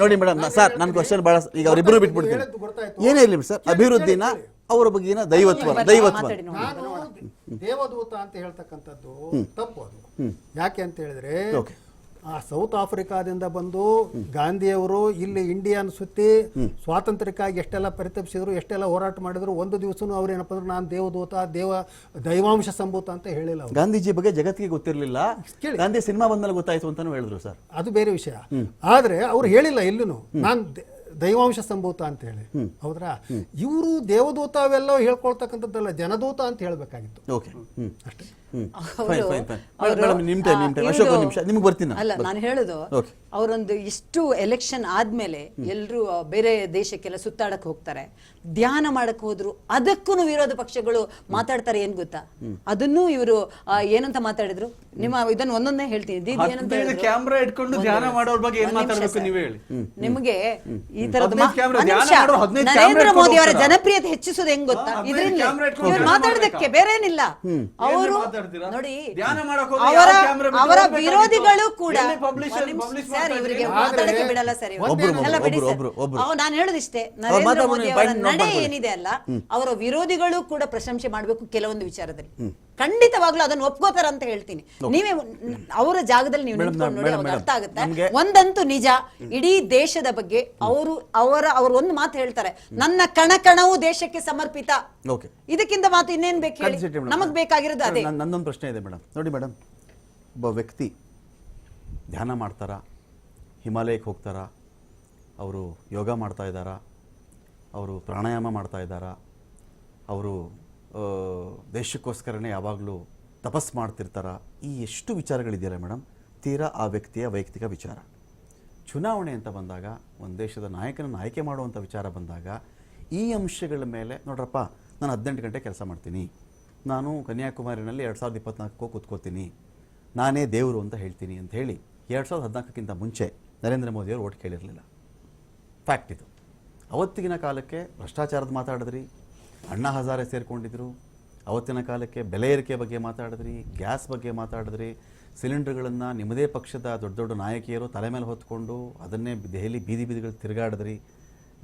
ನೋಡಿ madam sir ನನ್ನ question ಬಹಳ ಈಗ ಅವರಿಬ್ಬರು ಬಿಟ್ಬಿಡ್ತೀನಿ. ಏನೇ ಇರಲಿ ಸರ್ ಅಭಿವೃದ್ಧಿನ ಅವರ ಬಗ್ಗೆನ ದೈವತ್ವ ದೈವತ್ವ. ದೇವದೂತ ಅಂತ ಹೇಳ್ತಕ್ಕಂಥದ್ದು ತಪ್ಪು ಅದು. ಯಾಕೆ ಅಂತ ಹೇಳಿದ್ರೆ. ಆ ಸೌತ್ ಆಫ್ರಿಕಾದಿಂದ ಬಂದು ಗಾಂಧಿಯವರು ಇಲ್ಲಿ ಇಂಡಿಯಾನ್ ಸುತ್ತಿ ಸ್ವಾತಂತ್ರ್ಯಕ್ಕಾಗಿ ಎಷ್ಟೆಲ್ಲ ಪರಿತಪಿಸಿದ್ರು ಎಷ್ಟೆಲ್ಲ ಹೋರಾಟ ಮಾಡಿದ್ರು ಒಂದು ದಿವಸನೂ ಅವ್ರು ಏನಪ್ಪ ಅಂದ್ರೆ ನಾನು ದೇವದೂತ ದೇವ ದೈವಾಂಶ ಸಂಭೂತ ಅಂತ ಹೇಳಿಲ್ಲ ಅವರು. ಗಾಂಧೀಜಿ ಬಗ್ಗೆ ಜಗತ್ತಿಗೆ ಗೊತ್ತಿರಲಿಲ್ಲ. ಕೇಳಿ. ಗಾಂಧಿ ಸಿನಿಮಾ ಬಂದ್ಮೇಲೆ ಗೊತ್ತಾಯ್ತು ಅಂತಾನು ಹೇಳಿದ್ರು ಸರ್. ಅದು ಬೇರೆ ವಿಷಯ. ಆದ್ರೆ ಅವ್ರು ಹೇಳಿಲ್ಲ ಎಲ್ಲೂ ನಾನು ದೈವಾಂಶ ಸಂಭೂತ ಅಂತ ಹೇಳಿ. ಹೌದ್ರಾ? ಇವರು ದೇವದೂತ ಅವೆಲ್ಲ ಹೇಳ್ಕೊಳ್ತಕ್ಕಂಥದ್ದಲ್ಲ ಜನದೂತ ಅಂತ ಹೇಳ್ಬೇಕಾಗಿತ್ತು. ಓಕೆ. ಅಷ್ಟೇ. ನಿಮ್ಗೆ ಬರ್ತೀನಿ? ನಾನು. ಅಲ್ಲ ನಾನು ಹೇಳುದು ಅವರೊಂದು ಇಷ್ಟು ಎಲೆಕ್ಷನ್ ಆದ್ಮೇಲೆ ಎಲ್ಲರೂ ಬೇರೆ ದೇಶಕ್ಕೆಲ್ಲ ಸುತ್ತಾಡಕ್ ಹೋಗ್ತಾರೆ. ಧ್ಯಾನ ಮಾಡಕ್ ಹೋದ್ರು ಅದಕ್ಕೂ ವಿರೋಧ ಪಕ್ಷಗಳು ಮಾತಾಡ್ತಾರೆ ಏನ್ ಗೊತ್ತಾ? ಅದನ್ನು ಇವರು ಏನಂತ ಮಾತಾಡಿದ್ರು? ನಿಮ್ಮ ಇದನ್ನ ಒಂದೊಂದೇ ಹೇಳ್ತೀನಿ ದೀದಿ ಏನಂತ ಕ್ಯಾಮ್ರಾ ಹೇಳಿದ್ರು? ಇಟ್ಕೊಂಡು ಧ್ಯಾನ ಮಾಡೋರ ಬಗ್ಗೆ ಏನ್ ಒಂದ್ ನಿಮಿಷ ಮಾತಾಡ್ಬೇಕು ಸರ್. ನೀವೇ ಹೇಳಿ. ನಿಮಗೆ ಈ ತರದ ಹದಿನೈದು camera, ಧ್ಯಾನ ಮಾಡೋರು ಹದಿನೈದು camera ನರೇಂದ್ರ ಇಟ್ಕೊಂಡು ಮೋದಿ ಅವರ ಹೋಗ್ತಾರಾ? ಜನಪ್ರಿಯತೆ ಹೆಚ್ಚಿಸೋದು ಹೆಂಗ್ ಗೊತ್ತಾ ಹಾ, ಹದಿನೈದು ಇದರಿಂದ camera ಇಟ್ಕೊಂಡು ಇವ್ರು ಧ್ಯಾನ ಮಾತಾಡೋದಕ್ಕೆ ಬೇರೆ ಏನಿಲ್ಲ ಅವರು ಮಾತಾಡ್ತೀರಾ? ನೋಡಿ ಧ್ಯಾನ ಮಾಡಕ್ ಹೋದ್ರೆ ಅವರ ಯಾವ camera ಬಿಟ್ಟು ಅವರ ಹೋಗ್ಬೇಕಾಗಿತ್ತು? ವಿರೋಧಿಗಳು ಕೂಡ ಎಲ್ಲಿ publisher- ಒಂದ್ ನಿಮಿಷ publish ಸರ್ ಮಾಡ್ತಾ ಇವರಿಗೆ ಇದ್ರೆ? ಮಾತಾಡಕ್ಕೆ ಬಿಡಲ್ಲ ಸರ್ ಇವರು. ಒಬ್ರು, ಅಲ್ಲ ಬಿಡಿ ಒಬ್ರು, ಸರ್. ಒಬ್ರು, ಒಬ್ರು. ಅವ್ ನಾನು ಹೇಳೋದಿಷ್ಟೇ ನರೇಂದ್ರ ಮಾತಾಡ್ಬೋದು, ಮೋದಿ ಅವರ ನಡೆ ಮಾಡ್ಕೊಳ್ಳಿ. ಏನಿದೆ ಅಲ್ಲ ಅವರ ವಿರೋಧಿಗಳು ಕೂಡ ಪ್ರಶಂಸೆ ಮಾಡಬೇಕು ಕೆಲವೊಂದು ವಿಚಾರದಲ್ಲಿ ಖಂಡಿತವಾಗ್ಲೂ ಅದನ್ನು ಒಪ್ಕೋತಾರ ಅಂತ ಹೇಳ್ತೀನಿ. ನೀವೇ ಅವರ ಜಾಗದಲ್ಲಿ ನೀವು ಮೇಡಮ್, ನಿಂತ್ಕೊಂಡು ನೋಡಿ ಮೇಡಮ್, ಅವಾಗ ಅರ್ಥ ಆಗುತ್ತೆ. ಒಂದಂತೂ ನಿಜ ಇಡೀ ದೇಶದ ಬಗ್ಗೆ ಅವರು ಅವರ ಅವರು ಒಂದು ಮಾತು ಹೇಳ್ತಾರೆ ನನ್ನ ಕಣ ಕಣವು ದೇಶಕ್ಕೆ ಸಮರ್ಪಿತ. ಓಕೆ. ಇದಕ್ಕಿಂತ ಮಾತು ಇನ್ನೇನ್ ಬೇಕು ಹೇಳಿ? ನಮಗ್ ಬೇಕಾಗಿರೋದು ಅದೇ. ನನ್ನ- ನನ್ನೊಂದು ಪ್ರಶ್ನೆ ಇದೆ ಮೇಡಮ್. ನೋಡಿ ಮೇಡಮ್ ಒಬ್ಬ ವ್ಯಕ್ತಿ ಧ್ಯಾನ ಮಾಡ್ತಾರ? ಹಿಮಾಲಯಕ್ಕೆ ಹೋಗ್ತಾರ? ಅವರು ಯೋಗ ಮಾಡ್ತಾ ಇದ್ದಾರಾ? ಅವರು ಪ್ರಾಣಾಯಾಮ ಮಾಡ್ತಾ ಇದ್ದಾರಾ? ಅವರು ದೇಶಕ್ಕೋಸ್ಕರನೇ ಯಾವಾಗಲೂ ತಪಸ್ ಮಾಡ್ತಿರ್ತಾರ? ಈ ಎಷ್ಟು ವಿಚಾರಗಳಿದೆಯಲ್ಲ ಮೇಡಮ್? ತೀರಾ ಆ ವ್ಯಕ್ತಿಯ ವೈಯಕ್ತಿಕ ವಿಚಾರ. ಚುನಾವಣೆ ಅಂತ ಬಂದಾಗ, ಒಂದು ದೇಶದ ನಾಯಕನನ್ನು ಆಯ್ಕೆ ಮಾಡುವಂಥ ವಿಚಾರ ಬಂದಾಗ, ಈ ಅಂಶಗಳ ಮೇಲೆ, ನೋಡ್ರಪ್ಪ, ನಾನು ಹದಿನೆಂಟು ಗಂಟೆ ಕೆಲಸ ಮಾಡ್ತೀನಿ. ನಾನು ಕನ್ಯಾಕುಮಾರಿನಲ್ಲಿ ಎರಡು ಸಾವಿರದ ಇಪ್ಪತ್ನಾಲ್ಕು ಕೂತ್ಕೋತೀನಿ. ನಾನೇ ದೇವರು ಅಂತ ಹೇಳ್ತೀನಿ ಅಂತ ಹೇಳಿ, ಎರಡು ಸಾವಿರದ ಹದಿನಾಲ್ಕಕ್ಕಿಂತ ಮುಂಚೆ ನರೇಂದ್ರ ಮೋದಿಯವರು ಓಟ್ ಕೇಳಿರಲಿಲ್ಲ. ಫ್ಯಾಕ್ಟ್ ಇದು. ಅವತ್ತಿಗಿನ ಕಾಲಕ್ಕೆ ಭ್ರಷ್ಟಾಚಾರದ ಮಾತಾಡಿದ್ರಿ? ಅಣ್ಣಾ ಹಜಾರೆ ಸೇರಿಕೊಂಡಿದ್ರು. ಅವತ್ತಿನ ಕಾಲಕ್ಕೆ ಬೆಲೆ ಏರಿಕೆ ಬಗ್ಗೆ ಮಾತಾಡಿದ್ರಿ ಗ್ಯಾಸ್ ಬಗ್ಗೆ ಮಾತಾಡಿದ್ರಿ. ಸಿಲಿಂಡರ್ಗಳನ್ನು ನಿಮ್ಮದೇ ಪಕ್ಷದ ದೊಡ್ಡ ದೊಡ್ಡ ನಾಯಕಿಯರು ತಲೆ ಮೇಲೆ ಹೊತ್ಕೊಂಡು ಅದನ್ನೇ ದೆಹಲಿ ಬೀದಿ ಬೀದಿಗಳು ತಿರುಗಾಡಿದ್ರಿ.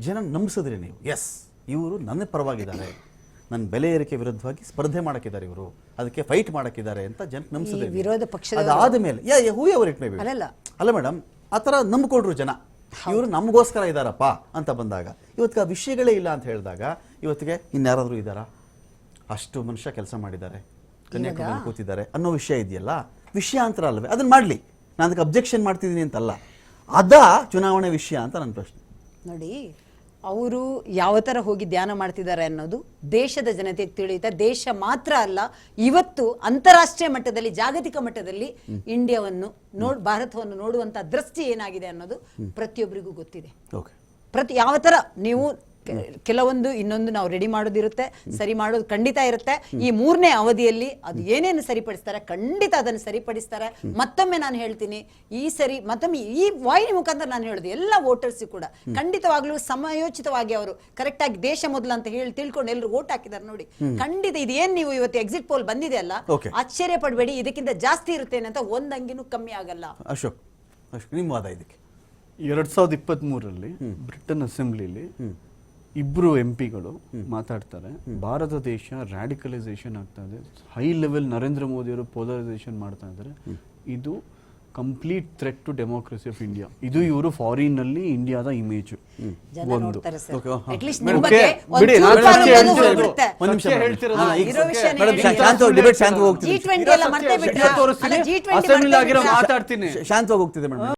ಜನ ನಂಬಿಸಿದ್ರಿ ನೀವು. ಎಸ್ ಇವರು ನನ್ನ ಪರವಾಗಿದ್ದಾರೆ. ನನ್ನ ಬೆಲೆ ಏರಿಕೆ ವಿರುದ್ಧವಾಗಿ ಸ್ಪರ್ಧೆ ಮಾಡಕ್ಕಿದ್ದಾರೆ ಇವರು. ಅದಕ್ಕೆ ಫೈಟ್ ಮಾಡಕ್ಕಿದ್ದಾರೆ ಅಂತ ಜನ ನಂಬಿಸಿದ್ರಿ. ವಿರೋಧ ಪಕ್ಷ ಅದಾದ ಮೇಲೆ ಯಾ whoever it may be ಅಲ್ಲಲ್ಲ. ಅಲ್ಲ ಮೇಡಮ್ ಆ ಥರ ನಂಬಿಕೊಂಡ್ರು ಜನ. ಇವರು ನಮಗೋಸ್ಕರ ಇದ್ದಾರಪ್ಪ ಅಂತ ಬಂದಾಗ ಇವತ್ತಿಗೆ ಆ ವಿಷಯಗಳೇ ಇಲ್ಲ ಅಂತ ಹೇಳಿದಾಗ ಇವತ್ತಿಗೆ ಇನ್ಯಾರಾದರೂ ಇದ್ದಾರಾ ಅಷ್ಟು ಮನುಷ್ಯ ಕೆಲಸ ಮಾಡಿದ್ದಾರೆ. ಕನ್ಯಾಕುಮಾರಿ ಕೂತಿದ್ದಾರೆ ಅನ್ನೋ ವಿಷಯ ಇದೆಯಲ್ಲ ವಿಷಯಾಂತರ ಅಲ್ವೇ ಅದನ್ನು ಮಾಡಲಿ. ನಾನು ಅದಕ್ಕೆ ಅಬ್ಜೆಕ್ಷನ್ ಮಾಡ್ತಿದ್ದೀನಿ ಅಂತಲ್ಲ. ಅದ ಚುನಾವಣೆ ವಿಷಯ ಅಂತ ನನ್ನ ಪ್ರಶ್ನೆ. ನೋಡಿ ಅವರು ಯಾವ ತರ ಹೋಗಿ ಧ್ಯಾನ ಮಾಡ್ತಿದ್ದಾರೆ ಅನ್ನೋದು ದೇಶದ ಜನತೆಗೆ ತಿಳಿಯುತ್ತೆ. ದೇಶ ಮಾತ್ರ ಅಲ್ಲ ಇವತ್ತು ಅಂತಾರಾಷ್ಟ್ರೀಯ ಮಟ್ಟದಲ್ಲಿ ಜಾಗತಿಕ ಮಟ್ಟದಲ್ಲಿ ಇಂಡಿಯಾವನ್ನು ನೋಡ್ ಭಾರತವನ್ನು ನೋಡುವಂತ ದೃಷ್ಟಿ ಏನಾಗಿದೆ ಅನ್ನೋದು ಪ್ರತಿಯೊಬ್ಬರಿಗೂ ಗೊತ್ತಿದೆ. ಪ್ರತಿ ಯಾವ ತರ ನೀವು ಕೆಲವೊಂದು ಇನ್ನೊಂದು ನಾವು ರೆಡಿ ಮಾಡೋದಿರುತ್ತೆ ಸರಿ ಮಾಡೋದು ಖಂಡಿತ ಇರುತ್ತೆ. ಈ ಮೂರನೇ ಅವಧಿಯಲ್ಲಿ ಅದು ಏನೇನು ಸರಿಪಡಿಸ್ತಾರೆ ಖಂಡಿತ ಅದನ್ನು ಸರಿಪಡಿಸ್ತಾರೆ. ಮತ್ತೊಮ್ಮೆ ನಾನು ಹೇಳ್ತೀನಿ ಈ ಸರಿ ಮತ್ತೊಮ್ಮೆ ಈ ವಾಹಿನಿ ಮುಖಾಂತರ ನಾನು ಹೇಳೋದು ಎಲ್ಲ ವೋಟರ್ಸ್ ಕೂಡ. ಖಂಡಿತವಾಗ್ಲೂ ಸಮಯೋಚಿತವಾಗಿ ಅವರು ಕರೆಕ್ಟ್ ಆಗಿ ದೇಶ ಮೊದಲು ಅಂತ ಹೇಳಿ ತಿಳ್ಕೊಂಡು ಎಲ್ಲರೂ ವೋಟ್ ಹಾಕಿದ್ದಾರೆ ನೋಡಿ. ಖಂಡಿತ ಇದೇನ್ ನೀವು ಇವತ್ತು ಎಕ್ಸಿಟ್ ಪೋಲ್ ಬಂದಿದೆ ಅಲ್ಲ. ಆಶ್ಚರ್ಯ ಪಡಬೇಡಿ ಇದಕ್ಕಿಂತ ಜಾಸ್ತಿ ಇರುತ್ತೇನೆ ಅಂತ ಒಂದಂಗಿನೂ ಕಮ್ಮಿ ಆಗಲ್ಲ. ಅಶೋಕ್ ಅಶೋಕ್ ನಿಮ್ಮ ವಾದ ಇದಕ್ಕೆ. ಎರಡ್ ಸಾವಿರದ ಇಪ್ಪತ್ತ್ ಮೂರರಲ್ಲಿ ಬ್ರಿಟನ್ ಅಸೆಂಬ್ಲಿಲಿ ಇಬ್ರು ಎಂ ಪಿಗಳು ಮಾತಾಡ್ತಾರೆ. ಭಾರತ ದೇಶ ರ್ಯಾಡಿಕಲೈಸೇಷನ್ ಆಗ್ತಾ ಇದೆ. ಹೈ ಲೆವೆಲ್ ನರೇಂದ್ರ ಮೋದಿ ಅವರು ಪೋಲರೈಸೇಷನ್ ಮಾಡ್ತಾ ಇದ್ದಾರೆ. ಇದು complete threat to democracy of India ಇದು ಇವರು ಫಾರಿನ್ನಲ್ಲಿ ಇಂಡಿಯಾದ ಇಮೇಜ್ ಒಂದು. ನೋಡ್ತಾರೆ ಸರ್. Okay, ಹಾ. ಅಟ್ಲೀಸ್ಟ್ ಮೇಡಮ್, ನಿಮ್ಮ ಬಗ್ಗೆ ಓಕೆ, ಬಿಡಿ, ಒಂದು ನಾನು ಚೂರು ಸತ್ಯ ಅನ್ನೋದು ಹೇಳ್ತಿರೋದು. ಹೋಗ್ಬಿಡುತ್ತೆ. ಒಂದು ನಿಮಿಷ ಹೇಳ್ತಿರೋದು. ಹಾ, ಈಗ ಇರೋ ವಿಷಯ ಮೇಡಮ್, ಹೇಳಿ. ಶಾಂತ ಡಿಬೇಟ್ ಶಾಂತ ಹೋಗ್ತೀನಿ. G20 ಎಲ್ಲ ಮರ್ತೇ ಬಿಟ್ರಾ? ತೋರಿಸ್ತೀನಿ ಅಲ್ಲ, G20 ಅಸೆಂಬ್ಲಿ ಮರ್ತೇ ಆಗಿರೋ ಬಿಟ್ರಾ? ಮಾತಾಡ್ತೀನಿ. ಶಾಂತವಾಗಿ ಹೋಗ್ತಿದೆ ಮೇಡಮ್.